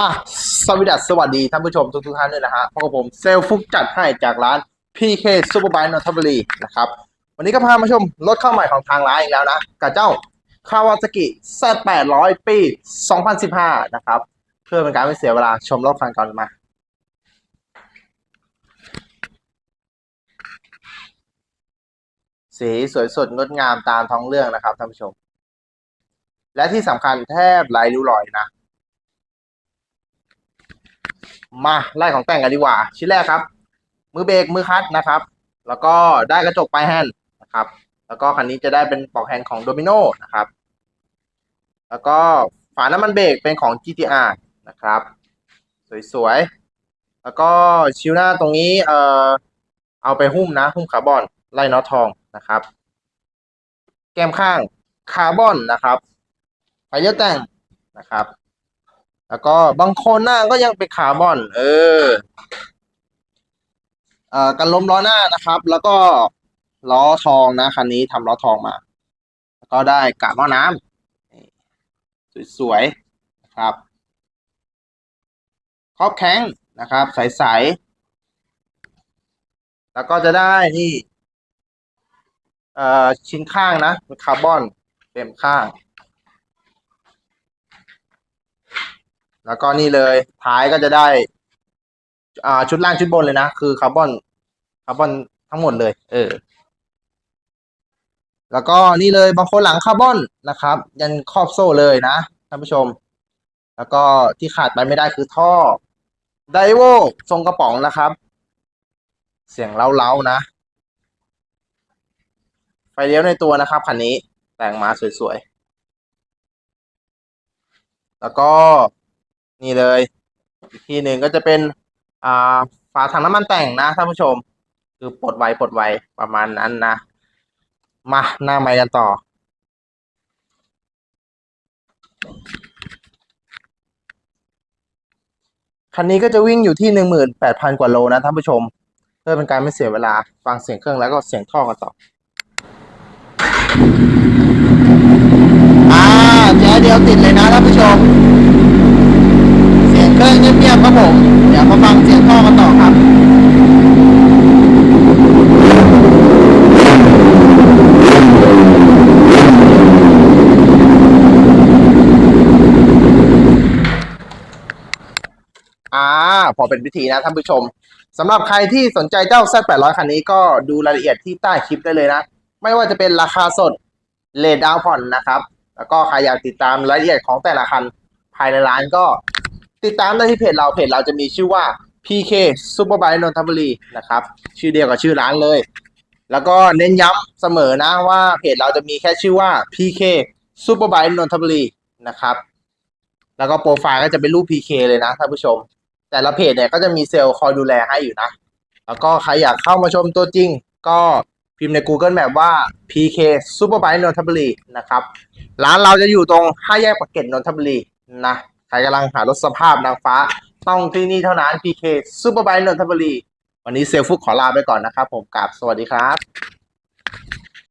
อะสวัสดีสวัสดีท่านผู้ชมทุกทุกท่านด้วยนะฮะพบกับผมเซลฟุกจัดให้จากร้าน PK Superbike นนทบุรีนะครับ วันนี้ก็พามาชมรถเข้าใหม่ของทางร้านอีกแล้วนะกับเจ้า Kawasaki Z800 ปี 2015 นะครับ เพื่อเป็นการไม่เสียเวลาชมรถคันก่อนมา สีสวยสดงดงามตามท้องเรื่องนะครับท่านผู้ชม และที่สำคัญแทบไร้ริ้วรอยนะ มาไล่ของแต่งกันดีกว่า ชิ้นแรกครับ มือเบรกมือคลัตช์นะครับ แล้วก็ได้กระจกปลายแฮนด์นะครับ แล้วก็คันนี้จะได้เป็นปลอกแฮนด์ของโดมิโนนะครับ แล้วก็ฝาน้ำมันเบรกเป็นของ GTR นะครับ สวยๆ แล้วก็ชิวหน้าตรงนี้เอ่อเอาไปหุ้มนะ หุ้มคาร์บอนไล่น็อตทองนะครับ แก้มข้างคาร์บอนนะครับไฟเลี้ยวแต่งนะครับ แล้วก็บางโคนหน้าก็ยังเป็นคาร์บอน เออเอ่อกันล้มล้อหน้านะครับ แล้วก็ล้อทองนะคันนี้ทำล้อทองมา แล้วก็ได้กาบหม้อน้ำสวยๆนะครับครอบแข้งนะครับ ใสๆแล้วก็จะได้นี่เอ่อชิ้นข้างนะเป็นคาร์บอนเต็มข้าง แล้วก็นี่เลยท้ายก็จะได้อ่าชุดล่างชุดบนเลยนะ คือคาร์บอนคาร์บอนทั้งหมดเลย เออ แล้วก็นี่เลยบางคนหลังคาร์บอนนะครับ ยันครอบโซ่เลยนะท่านผู้ชม แล้วก็ที่ขาดไปไม่ได้คือท่อไดโวทรงกระป๋องนะครับ เสียงเล้าๆนะ ไฟเลี้ยวในตัวนะครับคันนี้แต่งมาสวยๆ แล้วก็ นี่เลย อีกทีหนึ่งก็จะเป็นอ่าฝาถังน้ำมันแต่งนะท่านผู้ชม คือปลดไวปลดไวประมาณนั้นนะ มาหน้าไมค์กันต่อ คันนี้ก็จะวิ่งอยู่ที่หนึ่งหมื่นแปดพันกว่าโลนะท่านผู้ชม เพื่อเป็นการไม่เสียเวลาฟังเสียงเครื่องแล้วก็เสียงท่อกันต่อาแจ๊เดียวติดเลยนะท่านผู้ชม เสีย เงียบๆครับผม เดี๋ยวมาฟังเสียงท่อกันต่อครับอ่าพอเป็นพิธีนะท่านผู้ชมสำหรับใครที่สนใจเจ้า Z800 คันนี้ก็ดูรายละเอียดที่ใต้คลิปได้เลยนะ ไม่ว่าจะเป็นราคาสดเลดดาวผ่อนนะครับ แล้วก็ใครอยากติดตามรายละเอียดของแต่ละคันภายในร้านก็ ติดตามได้ที่เพจเราเพจเราจะมีชื่อว่า PK Superbike นนทบุรีนะครับ ชื่อเดียวกับชื่อร้านเลย แล้วก็เน้นย้ำเสมอนะว่าเพจเราจะมีแค่ชื่อว่า PK Superbike นนทบุรีนะครับ แล้วก็โปรไฟล์ก็จะเป็นรูป PK เลยนะท่านผู้ชม แต่ละเพจเนี่ยก็จะมีเซลล์คอยดูแลให้อยู่นะ แล้วก็ใครอยากเข้ามาชมตัวจริง ก็พิมพ์ใน Google Map ว่า PK Superbike นนทบุรีนะครับ ร้านเราจะอยู่ตรงห้าแยกปากเกร็ดนนทบุรีนะ ครกำลังหารถสภาพนางฟ้า ต้องที่นี่เท่านั้น PK Superbike นนทบุรี วันนี้เซลฟุกขอลาไปก่อนนะครับผมกับสวัสดีครับ